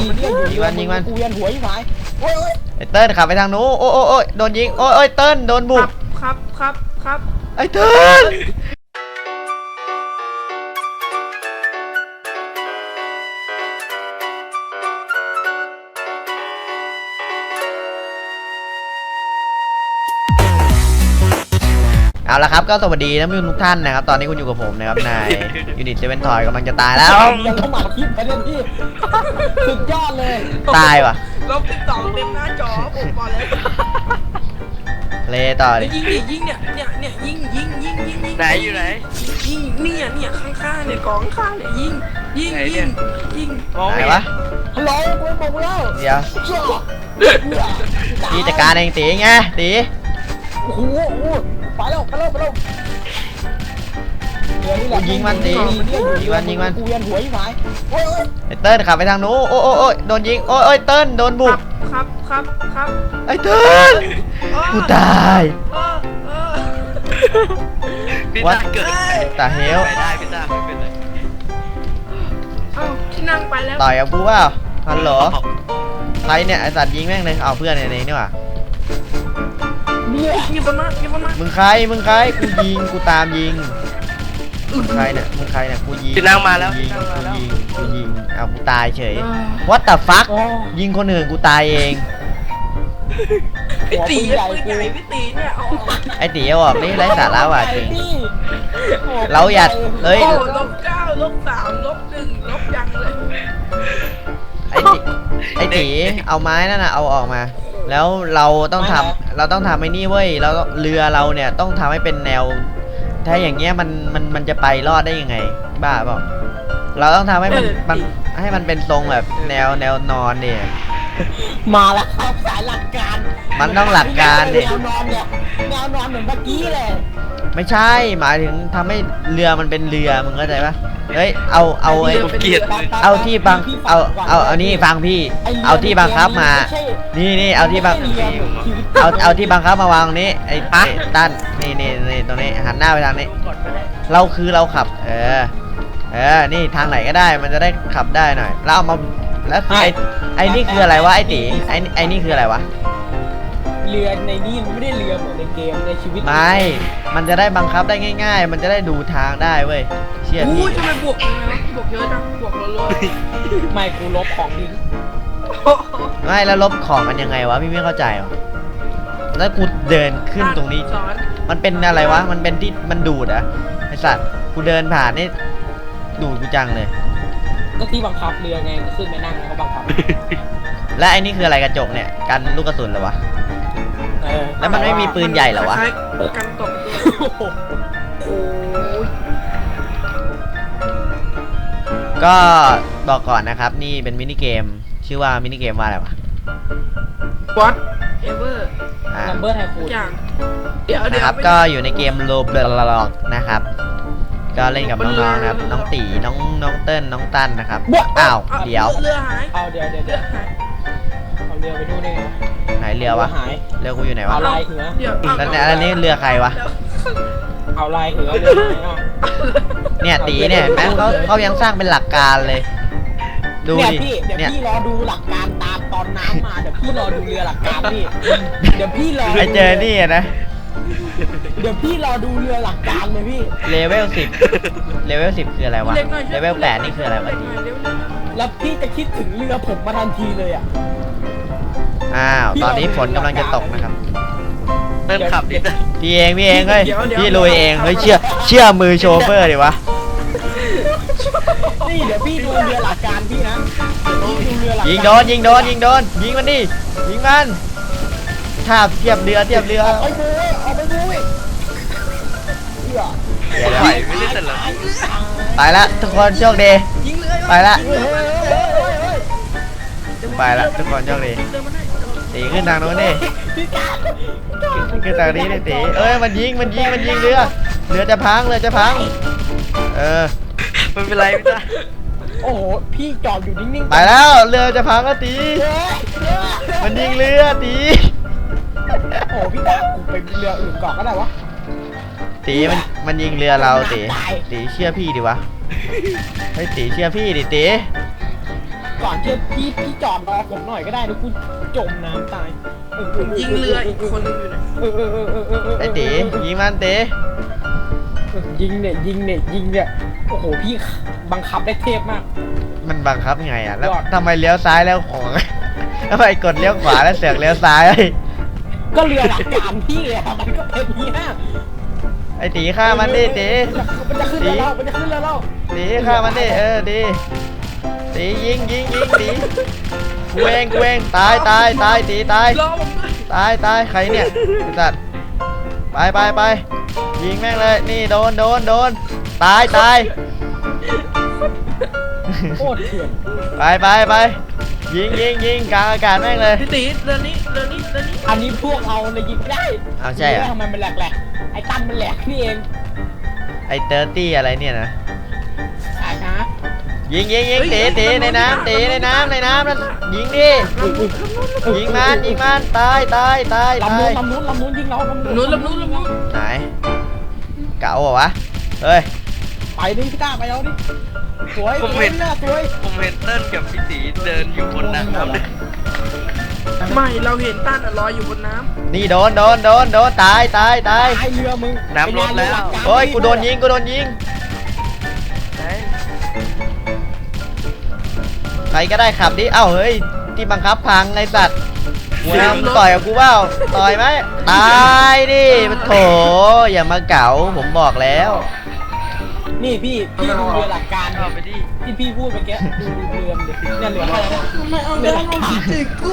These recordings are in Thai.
ยิงมันยิงมัน กูเวียนหัวยิ่หายโอ้ยโอ้ยไอ้เติ้ลขับไปทางนู้นโอ้โอ้โอ้ยโดนยิงโอ้ยโอ้ยเติ้ลโดนบุครักบครับครับครับไอ้เติ้ล เอาละครับก็สวัสดีท่านผู้ชมทุกท่านนะครับ ตอนนี้คุณอยู่กับผมนะครับในยูนิตเซเว่นทอยกำลังจะตายแล้ว ยังเข้ามาคลิปประเด็นพี่สุดยอดเลย ตายว่ะลบสิบสองเต็มหน้าจอผมบอกเลยเลต่อดิยิงดิยิงเนี่ยเนี่ยเนี่ยยิงยิงยิงยิงยิงไหนอยู่ไหนยิงเนี่ยเนี่ยข้างๆเนี่ยกองข้างเนี่ยยิงยิงไหนเนี่ยิยงยิงมองไหนไม่วะฮัลโหลกูบอกแล้วเดี๋ยวจ้าพี่จัดการเองตีไงตีโอ้โหโอ้โห ไปแล้วไปแล้วไปแล้วเดี๋ยวนี่แหละยิงมันตีเดี๋วยิงมันยิงมัน กูเวียนหัวยิ่งหายโอ้ยโอ้ยไอ้เติ้ลขับไปทางนู้นโอ้โอ้โอ้ยโดนยิงโอ้ยโอ้ยเติ้ลโดนบุครักบครับครับครับไอ้เติ้ลเออกูตายเออเออพี่ What? ตาเกิดตาเฮลไปได้พี่ตาไม่เป็นไรเอ้าที่นั่งไปแล้วต่อยกับกูเปล่าฮัลโหลใครเนี่ยไอสัตว์ยิงแม่งเลยเอาเพื่อนเนี่ยเองนี่หว่า เนี่ยยิงบนมายิงบนมามึงใครมึงใครกูยิงกูตามยิงมึงใครเนี่ยมึงใครเนี่ยกูยิงพี่นั่งมาแล้วกูยิงกูยิงกูยิงเอากูตายเฉยเออ What the fuck ยิงคนอื่นกูตายเอง พี่ตีใหญ่กูใหญ่พี่ตีเนี่ยเอาออกไอ้ตีเอาออกนี่ไร้สาระว่ะจริงเราอย่าเอ้ยโอ้ลบเก้าลบสามลบหนึ่งลบยังเลยไอ้ตีไอ้ตีเอาไม้นั่นน่ะเอาออกมา แล้วเราต้องทำเราต้องทำไอ้นี่เว้ยเราต้องเรือเราเนี่ยต้องทำให้เป็นแนว ถ้าอย่างเงี้ยมันมันมันจะไปรอดได้ยังไง บ้าเปล่าเราต้องทำให้มันมันให้มันเป็นทรงแบบแนวแนวนอนเนี่ย มาแล้วครับสายหลักการมันต้องหลักการดิ แนวนอนเนี่ยแนวนอนเหมือนเมื่อกี้เลยไม่ใช่ หมายถึงทำให้เรือมันเป็นเรือมึงเข้าใจปะเฮ้ยเอาเอาไอ้ผมเกลียดเลยเอาที่บังเอาเอาเอานี่ฟังพี่เอาที่บังคับมานี่นี่เอาที่บังเอาเอาที่บังคับมาวางตรงนี้ไอ้ไอ้ตั้นนี่นี่นี่ตรงนี้หันหน้าไปทางนี้กดไปได้เราคือเราขับ เออ เออ นี่ทางไหนก็ได้มันจะได้ขับได้หน่อย แล้วเอามา แล้วไอ้ไอ้นี่คืออะไรวะไอ้ตีไอ้ไอ้นี่คืออะไรวะ เรือในนี่มันไม่ได้เรือเหมือนในเกมในชีวิตไม่ มันจะได้บังคับได้ง่าย ๆ มันจะได้ดูทางได้เว้ย เชื่ออู้พี่ทำไมบวกยังไงวะบวกเยอะจังบวกรัวไม่กูลบของดิงๆไม่แล้วลบของกันยังไงวะพี่ไม่เข้าใจวะแล้วกูเดินขึ้นตรงนี้สอนมันเป็นอะไรวะ มันเป็นที่มันดูดเหรอะไอสัตว์ กูเดินผ่านนี่ดูดกูจังเลย ก็ที่บังคับเรือไงก็ขึ้นไปนั่งแล้วก็บังคับ และไอ้นี่คืออะไรกระจกเนี่ยกันลูกกระสุนเหรอวะ เออแล้วมันไม่มีปืนใหญ่เหรอวะ คล้ายๆกันตกด้วยโอ้โหโอ้ยก็บอกก่อนนะครับนี่เป็นมินิเกมชื่อว่ามินิเกมว่าอะไรวะวัดเอเวอร์อ่า นัมเบอร์ไทคูทุกอย่าง เดี๋ยวเดี๋นะยวครับก็อยู่ในเกมโลบล็อกนะครับ ก็เล่นกับน้องๆนะครับ น้องตีน้องน้องเติ้ลน้องตั้นนะครับ อ้าว เดี๋ยว เรือหายเอาเดี๋ยวเดี๋ยวเรืเดี๋อยวหายเอาเรือไปดูได้ไงไหนเรือวะ หายเรือกูอยู่ไหนวะเอาลายเหือเดี๋ยวแล้วเนี่ยแล้วนี่เรือใครวะ เอาลายเหือเรือหายเอาเนี่ยตีเนี่ยแม่งเขาเขายังสร้างเป็นหลักการเลย ดูเนี่ยดิ พี่เดี๋ยวเนี่ย พี่รอดูหลักการตามตอนน้ำมาเดี๋ยวพี่รอดูเรือหลักการพี่เดี๋ยวพี่รอไอเจอนี่อะนะ เดี๋ยวพี่รอดูเรือหลักการเลยพี่ เลเวลสิบเลเวลสิบคืออะไรวะ เล็กหน่อยเลเวลแปดนี่คืออะไรวะตีเล็กหน่อยเร็วๆแล้วพี่จะคิดถึงเรือผมมาทันทีเลยอะ อ้าว ตอนนี้ฝนกำลังจะตกนะครับ เติ้ลขับพี่ตาพี่เองพี่เองเฮ้ยเดี๋ยวเดี๋ยวพี่ลุยเองเฮ้ยเชื่อเชื่อมือโชเฟอร์ดิวะ นี่เดี๋ยวพี่ดูเรือหลักการพี่นะเดี๋ยวพี่ดูเรือหลักการยิงโดนยิงโดนยิงโดนยิงมันดิยิงมันถ้าเทียบเรือเทียบเรือเอาไปดูเอาไไหวไม่ได้แต่ละไปละทุกคนโชคดียิงเรือไปละเฮ้ยเฮ้ยเฮ้ยเฮ้ยเฮ้ยไปละทุกคนโชคดีเรือมันได้ตีขึ้นทางโน้นดิพี่การขึ้นทางนี้ดิตีเอ้ยมันยิงมันยิงมันยิงเรือเรือจะพังเรือจะพังเออไม่เป็นไรพี่ตาโอ้โหพี่จอดอยู่นิ่งๆไปแล้วเรือจะพังแล้วตีเฮ้ยเรือมันยิงเรือตีโอ้โหพี่ตากูไปเรืออื่นก่อนก็ได้วะ ตีมันมันยิงเรือเราตีตีเชื่อพี่ดิวะเฮ้ยตีเชื่อพี่ดิตีก่อนที่พี่พี่จอดรอผมหน่อยก็ได้นะกูจมน้ำตายผมยิงเรืออีกคนนึงอยู่นะเออเออเออเออเออเออไอ้ตียิงมันตียิงเนี่ยยิงเนี่ยยิงเนี่ยโอ้โหพี่บังคับได้เทพมาก มันบังคับไงอะแล้วยอดทำไมเลี้ยวซ้ายแล้วของทำไมกดเลี้ยวขวาแล้วเสือกเลี้ยวซ้ายก็เรือหลักการพี่อะมันก็เป็นอย่างนี้ฮะ ไอ้ตีฆ่ามันดิตีมันจะขึ้นเรือเรามันจะขึ้นเรือเราตีฆ่ามันดิเออดีตียิงยิงยิงตีกูเองกูเองตายตายตายตีตายรอผมด้วยตายตายใครเนี่ยไอ้สัตว์ไปไปไปยิงแม่งเลยนี่โดนโดนโดนตายตายโคตรเถื่อนไปไปไปยิงยิงยิงกลางอากาศแม่งเลยพี่ตีเรือนี้เรือนี้เรือนี้อันนี้พวกเราเลยยิงไม่ได้เอาใช่เหรอทำไมมันแหลกๆ ไอ้ตั้นมันแหลกนี่เองไอ้เตอร์ตี้อะไรเนี่ยนะ อะฮะยิงยิงยิงตีตีในน้ำตีในน้ำในน้ำนั่นยิงดิ ยิงมันยิงมันตายตายตายลำตานู้ยนลำนู้นลำนู้นยิงเราลำนู้นลำนู้นลำนู้นไหนเก๋าเหรอวะ เฮ้ย ไปดิพี่ต้าไปเอาดิสวยผมสวยเห็นน่าสวยผมเห็นเติ้ลกับพี่ตีเดินอยู่บนน้ำเลย ไม่เราเห็นต้านอะลอยอยู่บนน้นี่โดนโดนโดนโดนตายตายตายตายเรือมึงน้ำลดแล้วโอ้ยกูโดนยิงกูโดนยิงใครก็ได้ขับดิเอ้าเฮ้ยที่บังคับพังไอสัตว์กูเอามึงต่อยกับกูเปล่าต่อยไหมตายดิมันโถอย่ามาเก๋าผมบอกแล้ว นี่พี่พี่ดูเรือหลักการเอาไปดิ ที่พี่พูดเมื่อกี้ดูเรือมันดิเนี่ยเรืออะไรนะำไม่เอาแล้วเราคิดถึงกู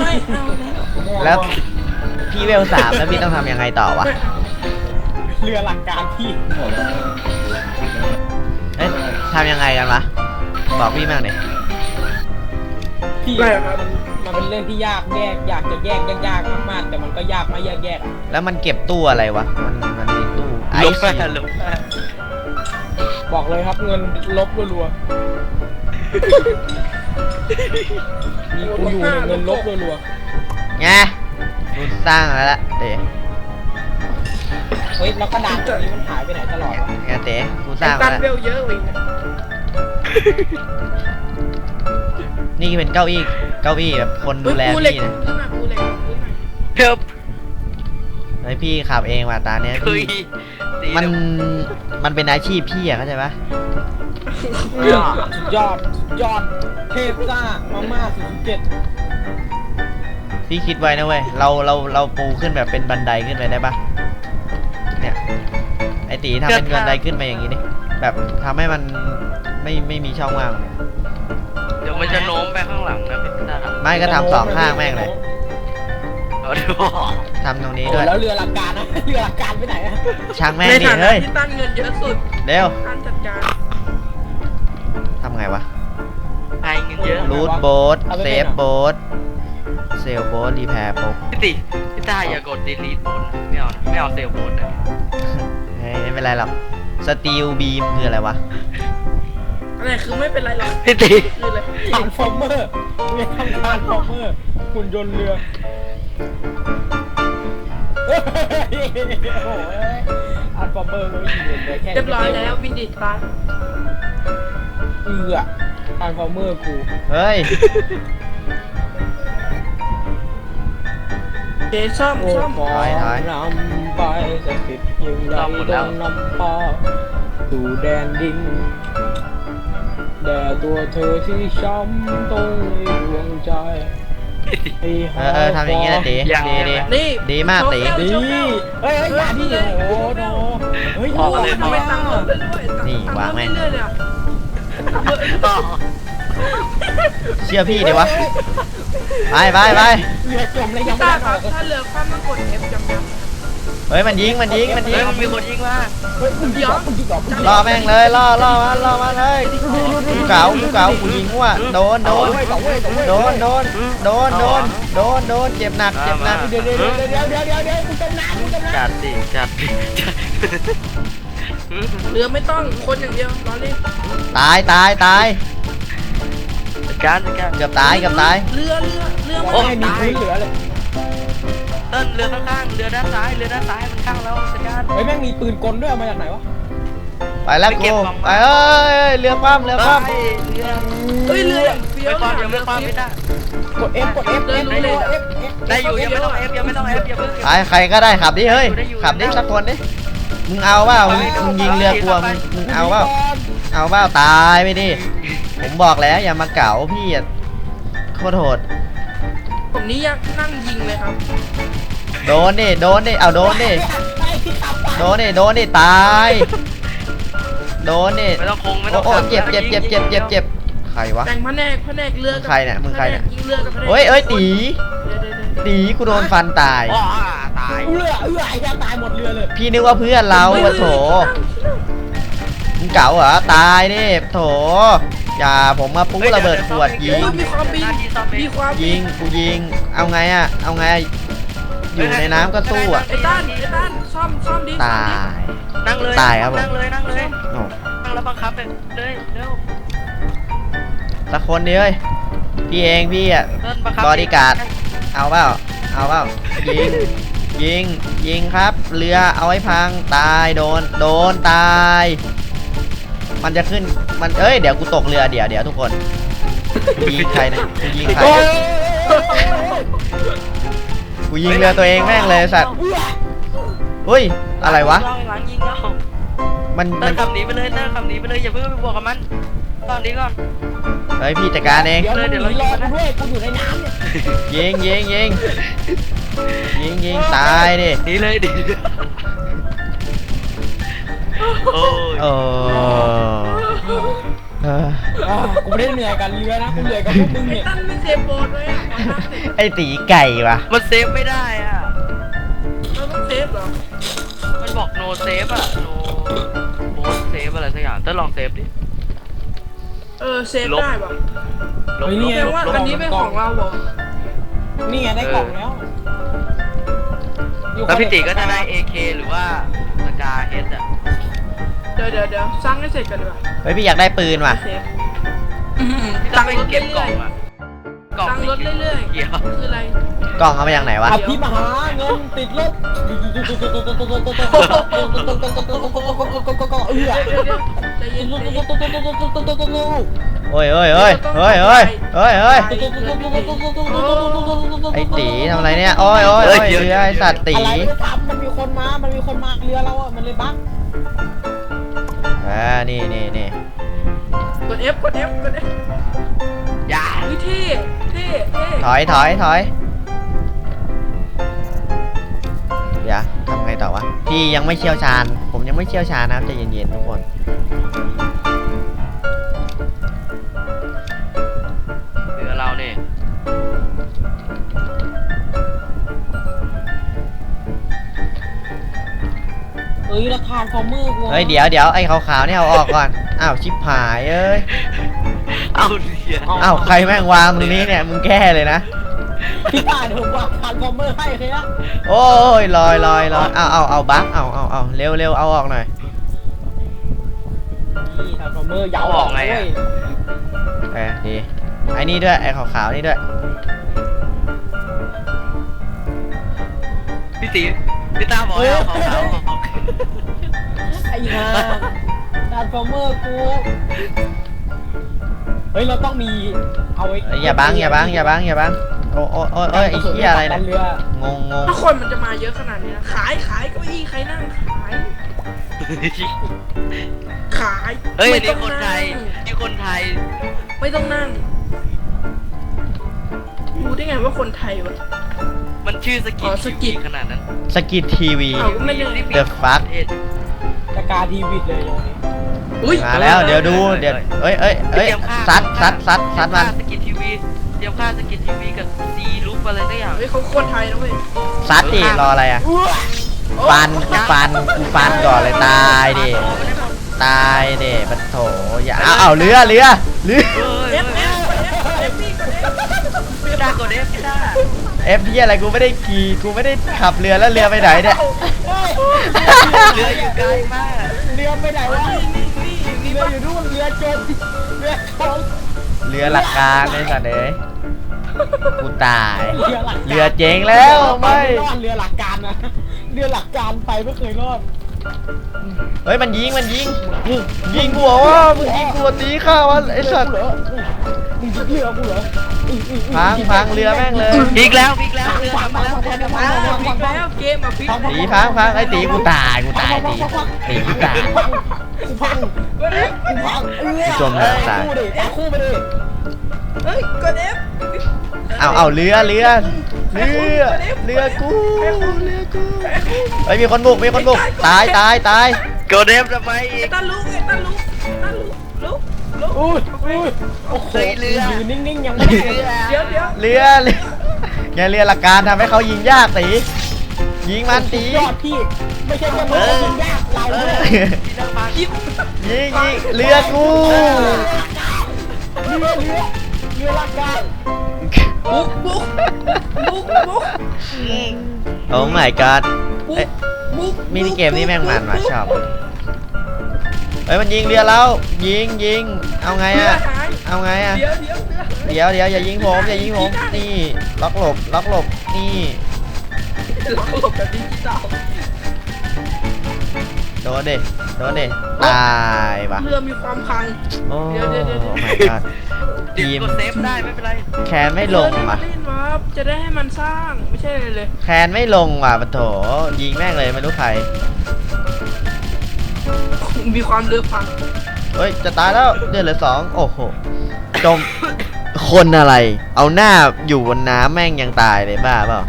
ไม่เอาแล้วแล้ว พี่เวลสามแล้วพี่ต้องทำยังไงต่อวะเรือหลักการพี่เอ๊ะทำยังไงกันวะบอกพี่มั่งดิพี่ไม่ครับมันเป็นเรื่องที่ยากแยก อยากจะแยกยากๆมากๆ แต่มันก็ยากไม่แยกแยกๆอะแล้วมันเก็บตู้อะไรวะมันมันมีตู้ไอลบซ์ไปลบไป บอกเลยครับเงินลบรัวๆมีกูอยู่เนี่ยเงินลบรัวไงกูสร้างแล้วละเต๋ๆเฮ้ยแล้วกระดานตัวนี้มันหายไปไหนตลอดวะไงเต๋กูสร้างตัแล้วนเวลเยอะเลยนะนี่เป็นเก้าอี้เก้าอี้แบบคนดูแลกูเหล็กพี่นะพื้นหนักกูเหล็กพื้นหนักเพิ่มเฮ้ยพี่ขับเองว่ะตาเนี้ยเฮ้ยพี่ ตีมันแล้วมันเป็นอาชีพพี่อะเข้าใจปะสุดยอดสุดยอดเทพซ่ามาม่าสี่สิบเจ็ดพี่คิดไว้นะเว้ยเราเราเราปูขึ้นแบบเป็นบันไดขึ้นไปได้ปะเนี่ยไอตีทำเป็นบันไดขึ้นไปอย่างงี้ดิแบบทำให้มันไม่ไม่มีช่องว่าง เดี๋ยวมันจะโน้มไปข้างหลังนะพี่ตาไม่ก็ทำสองข้างแม่งเลย เอาดูทำตรงนี้โอ้ด้วย แล้วเรือหลักการนะ เรือหลักการไปไหนอะช่างแม่งในดิฐานะเฮ้ยที่ตั้นเงินเยอะสุดเร็วตั้นจัดการทำไงวะ ไอเงินเยอะรูทโบ๊ทเซฟโบ๊ทเซลโบ๊ทรีแพร์โบ๊ทพี่ตีพี่ตาอย่ากด delete บนนะไม่เอานะไม่เอาเซลล์บนนะเฮ้ยไม่เป็นไรหรอกสตีลบีมคืออะไรวะ อะไรคือไม่เป็นไรหรอกพี่ตีคือเลยทานฟอร์เมอร์เรือทำทานฟอร์เมอร์หุ่นยนต์เรือเฮ้ย โอ้ยทานฟอร์เมอร์ไม่ยิงเลยแค่เรียบร้อยแล้ววินดิตตายเอือทานฟอร์เมอร์กูเฮ้ย เจซ่อมโอ้ซ่อมขอนำไปสถิตยิ่งใหญ่ดงนำพาสู่แดนดิน แด่ตัวเธอที่ช้ำตรงในดวงใจ ให้เออเออทำอย่างงี้นะตีดีดีนี่ดีมากตีโชว์ดีแก้วโชว์แก้วเฮ้ยเฮ้ยอย่าดิโอ้โหโนเฮ้ยโอ้โหทำไมตังค์ลดเรื่อยๆนี่วางแม่ง เรื่อยๆเลยอะต่อเชื่อพี่ดิวะไปไปไปเรือจมเลยยังตาไม่คได้รับถ้าเรือคว่ำต้องกด F จำๆนะ เฮ้ยมันยิงมันยิงมันยิเฮ้ยงมันมีคนยิงมาเฮ้ยมึงยิงเหรอมึงยิงเหรอมึงยิงเหรล่ออแม่งเลยล่อล่อมันล่อมันเลยกูเก๋ากูเก๋ากูยิงมั่วโดนโดนเว้ยสองเว้ยสองเว้ยโดนโดนโดนโดนโดนโดนเจ็บหนักเจ็บหนักเดี๋ยวเดี๋ยวเดี๋ยวเดี๋ยวเดี๋ยวเดี๋ยวเดี๋ยวมึงจมน้ำมึงจมน้ำจัดดิจัดดิจัดเรือไม่ต้องคนอย่างเดียวรอเล่นตายตายตายจัดการจัดการ เกือบตายเกือบตายเรือเรือเรือโอ้ไม่ยมีพื้นเหลือเลยเติ้ลเรือข้างๆเรือด้านซ้ายเรือด้านซ้ายมันข้างแล้วจัดการเฮ้ยแม่งมีปืนกลด้วยเอามาจากไหนวะ ไปแล้วไปกูเก็บของไปเอ้ยเรือคว่ำเรือคว่ำเฮ้ยเรือเฮ้ยเรืออย่างเฟี้ยไม่วความยังไม่ความไม่ได้กด F กด F ได้ F ได้ได้ F F ได้อยู่ยังไม่ต้องเอฟยังไม่ต้องเอฟอย่าเพิ่งไปใครก็ได้ขับดิเฮ้ยได้อยู่ขับดิได้อยู่สักคนดิมึงเอาเปล่ามึงไปมึงยิงเรือกลัวไปมึงมึงเอาเปล่าเอาเปล่าตายไปดิผมบอกแล้วอย่ามาเก๋าพี่อะโคตรโหดผมนี่ยังนั่งยิงเลยครับ โดนดิโดนดิเอาโดนดิโดนดิโดนดิตาย โดนดิไม่ต้องคงไม่ต้โอ้องโอ้เจ็บเจ็บเจ็บเจ็บเจ็บเจ็บใครวะ แต่งพระแนกพระแนกเรือกับใครเนี่ยมึงใครเนี่ยยิงเรือกับพระแนกเฮ้ยเอ้ยตีเดี๋ยวเดี๋ยวเดี๋ยวตีกูโดนฟันตาย อ๋อตายเรือเรือไอ้แกตายหมดเรือเลยพี่นึกว่าเพื่อนเราฮ้ยอะโถมึงเก๋าเหรอตายดิโถอย่าผมมาปุ๊บระเบิดขวดยิงโอ้มีความบินมีความบิยินงกูยิง เอาไงอะเอาไงอ ยู่ในน้ำก็สู้อะไอ้ต้านไอ้ต้านซ่อมซ่อมดิตาย นั่งเลยตายครับผม นั่งเลยนั่งเลยโอ้นั่งแล้วบังคับเลยเลยเร็วสักคนดิเอ้ยพี่เองพี่อะเติ้ลบังคับอดี้การ์ด เอาเปล่า เอาเปล่า ยิง ยิง ยิงครับ เรือเอาให้พัง ตาย โดน โดน ตาย มันจะขึ้น มัน เอ้ย เดี๋ยวกูตกเรือ เดี๋ยวเดี๋ยวทุกคนกูยิงใครเนี่ยกูยิงใครโอ้ย กูยิงเรือตัวเองแม่งเลยสัตว์เฮ้ย อะไรวะหลังยิงแล้วมันเติ้มัลนขับหนีไปเลยเติ้ลขับหนีไปเลยอย่าเพิ่งไปบวกกับมันตอนนี้ก่อน เฮ้ยพี่จัดการเอง เดี๋ยวมึงหนีรอกูด้วยกูอยู่ในน้ำเนี่ยยิงยิงยิงยิงยิงตายดิ หนีเลยดิโอ้ยโอ้เอ ออ่ากูไม่ได้เหนื่อยกับเรือนะกูเหนื่อยกับพวกมึงไอ้เนี่ยต้านไม่เซฟโบนเลยอะขอตั้งสิไอตีไก่วะมันเซฟไม่ได้อะ เราต้องเซฟเหรอมันบอก no save อะ no both save อะไรสักอย่างเติ้ลลองเซฟดิ เออเซฟลบได้ป่ะลบเฮ้ยลนี่บแปลลบว่าลบอันนี้เป็นของเราเหรอนี่ไงได้กล่องแล้วแล้วพี่ติก็จะได้ AK หรือว่าสกาเฮดอะ เดี๋ยวเดี๋ยวเดี๋ยวสร้างให้เสร็จกันดีกว่าเฮ้ยพี่อยากได้ปืนว่ะเซฟที่ ต้องไปเก็บกล่องอะกล่องตั้งรถเรื่อยเกี่ยวๆคืออะไรกล่องเอามาจากไหนวะขับที่มาหาเงินติดรถเอื้อเดี๋ยวเดี๋ยวใจเย็นใจเย็นโอ้ยโอ้ยโอ้ยเฮ้ยเฮ้ยเฮ้ยเฮ้ยไอตีทำอะไรเนี่ย โอ้ยโอ้ยโอ้ยเรือไอสัตว์ตีอะไรไม่ทำมันมีคนมา มันมีคนมาเรือเราอะมันเลยบั๊กอ่านี่นี่นี่กด F กด F กด F อย่าวิธีเท่เท่ถอยถอยถอยเดี๋ยวทำไงต่อวะ พี่ยังไม่เชี่ยวชาญ ผมยังไม่เชี่ยวชาญนะครับใจเย็นๆทุกคน เหลือเราเนี่ยเอ้ยราคาฟอร์มือกูเฮ้ยเดี๋ยวเดี๋ยวไอ้ขาวๆนี่เอาออกก่อน อ้าวชิบหายเอ้ยเอาเสียอ้าวใครแม่งวางตรงนี้เนี่ยมึงแก้เลยนะ พี่ตาเดี๋ยวผมวางทานฟอร์เมอร์ให้เลยนะโอ้ยลอยลอยลอยเอาเอาเอาบักเอาเอาเอาเร็วเร็วเอาออกหน่อยนี่ทานฟอร์เมอร์ยาวออกเลยเออดีไอ้นี่ด้วยไอ้ขาวๆนี่ด้วยพี่ตีพี่ตาบอกให้เอาของเขาออกไอ้ห่า ทานฟอร์เมอร์กู เฮ้ย เราต้องมี เอาไว้เอ้ยอย่าบังอย่าบังอย่าบังอย่าบังโอ้โอ้โอ้โอ้ยไอ้เหี้ยอะไรเนี่ยเรืองงงงถ้าคนมันจะมาเยอะขนาดนี้นะขายขายเก้าอี้ใครนั่งขาย ขายเฮ้ยไม่ต้นี่องคนไทยนั่งนี่คนไทย ไม่ต้องนั่งรู้ได้ไงว่าคนไทยวะ มันชื่อสกิอ๋นอสกินขนาดนั้นสกิททีวี เอาไม่ได้ The fuck ตะกาทีวิดเลยโยนี่ อุ้ยมาแล้วเดี๋ยวดูเดี๋ยวเอ้ยเอ้ยเอ้ยซัดซัดซัดซัดมันสกินทีวีเตรียมค่าสกินทีวีกับซีลูปอะไรสักอย่างเฮ้ยเขาโคตรไทยนะเว้ยซัดดิรออะไรอะฟันกูฟันกูฟันก่อนเลยตายดิตายดิปะโถอย่าเอาเอาเรือเรือเรือเฮ้ยเอฟเอฟเอฟนี่กดเอฟพี่ตากดเอฟพี่ตาเอฟพี่อะไรกูไม่ได้ขี่กูไม่ได้ขับเรือแล้วเรือไปไหนเนี่ยเรืออยู่ไกลมากเรือไปไหนวะนี่นี่นี่ เรืออยู่นู่นเรือจมเรือเขาเรือหลักการไอ้สัตว์เอ้ยกูตาย เรือหลักการเรือเจ๊งแล้วไม่ รอดเรือหลักการนะเรือหลักการไปไม่เคยรอดเฮ้ยมันยิงมันยิงยิงหัวว่ามึงยิงหัวตีข้าวะไอ้สัตว์เหรอมึงยึด เรือกูเหรอพังพังเรือแม่งเลยอีกแล้วอีกแล้วเรือกลับมาแล้วเรือกลับมาแล้วพลิกแล้วเกมอะพลิกตีพังพังไอ้ตีกูตายกูตายตีตีกูตายกูพังกูพังเออจมเลยตายคู่ไปดิเฮ้ยกดเอฟเอาเอาเรือเรือเรือเรือกูเรือกูเฮ้มีคนบุกมีคนบุกตายตายตายโกเดฟทำไมอีไอ้กตาลุกไอ้ตาลุกตาลุกลุก อุ้ยอุ้ยโอ้โหเฮ้ยเรือ ยืนนิ่งๆยังไม่ได้เดี๋ยวเดี๋ยวเรือเรืออย่าเรือหลักการทำให้เขายิงยากตียิงมันตียอดพี่ ไม่ใช่แค่มึงยิงยากเราเอด้วอยที่นั่งมาคิดยิงยิงเรือกูเรือเรือเรือลากการบุกบุกบุกบุกโอ้ my god บุเอ้ยกบุกมินิเกมนี้แม่งมันว่ะชอบ เฮ้ยมันยิงเรือเรายิงยิงเอาไงเรืออะหายเอาไงอะเดี๋ยวเดี๋ยวเรือเดี๋ยวเดี๋ยวอย่ายิงผมอย่ายิงผมนี่ล็อกหลบล็อกหลบนี่เราหลบแบบดิจิตอลโดนดิโดนดิตายว่ะเรือมีความพังโอ้เดี๋ยวเดี๋ยวเดี๋ยว my god ดิทีมกดเซฟได้ไม่เป็นไรแคนไม่ลงว่ะเรือนี่มันเล่นวับจะได้ให้มันสร้างไม่ใช่เลยเลยแคนไม่ลงว่ะปะโถยิงแม่งเลยไม่รู้ใคร มีความเรือพังเฮ้ย จะตายแล้วเดือดเหลือสองโอ้โห จม คนอะไร เอาหน้าอยู่บนน้ำแม่งยังตายเลยบ้าเปล่า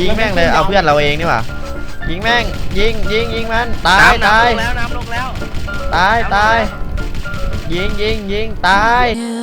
ยิงแม่งเลย เอาเพื่อนเราเองนี่หว่า ยิงแม่ง ยิง ยิง ยิงมัน ตายน้ำตาย น้ำลงแล้วน้ำลงแล้ว ตาย ตาย ยิง ยิง ยิง ตาย You